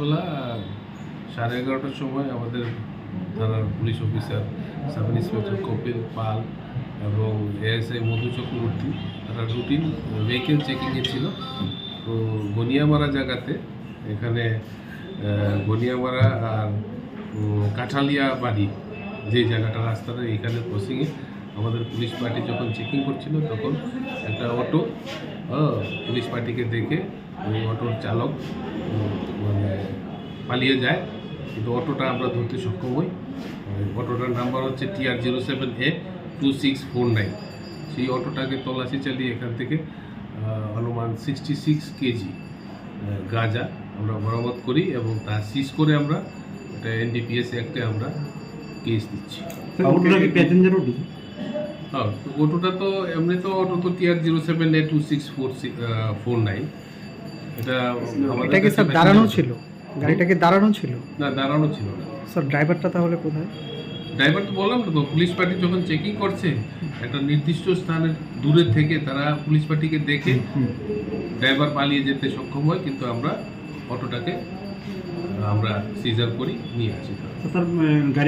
আহ, সাড়ে এগারোটার সময় আমাদের থানার police officer sub inspector Kapil Pal এবং এএসআই মধু চক্রবর্তী তারা রুটিন ভেহিকেল চেকিংয়ে ছিল। তো গনিয়ামারা জায়গাতে এখানে গনিয়ামারা আর কাঠালিয়া বাড়ি যে জায়গাটা রাস্তাটা এখানে ক্রসিংয়ে আমাদের পুলিশ পার্টি যখন চেকিং করছিল তখন একটা অটো পুলিশ পার্টিকে দেখে ওই অটোর চালক মানে পালিয়ে যায়। কিন্তু অটোটা আমরা ধরতে সক্ষম হই। অটোটার নাম্বার হচ্ছে TR zero seven A two six four nine সেই অটোটাকে তল্লাশি চালিয়ে এখান থেকে অনুমান সিক্সটি সিক্স কেজি গাঁজা আমরা বরামদ করি এবং তা সিজ করে আমরা এটা এনডিপিএস অ্যাক্টে আমরা কেস দিচ্ছি। হ্যাঁ অটোটা তো এমনি তো অটো তো TR zero seven A two six four six four nine এটা এটা কি স্যার দাঁড়ানো ছিল? গাড়িটাকে দাঁড়ানো ছিল? না দাঁড়ানো ছিল না। স্যার ড্রাইভারটা তাহলে কোথায়? ড্রাইভার তো বললাম তো পুলিশ পার্টি যখন চেকিং করছে একটা নির্দিষ্ট স্থানের দূরে থেকে তারা পুলিশ পার্টিকে দেখে ড্রাইভার পালিয়ে যেতে সক্ষম হয় কিন্তু আমরা অটোটাকে আমরা সিজার করি নিয়ে আসি। স্যার গাড়ি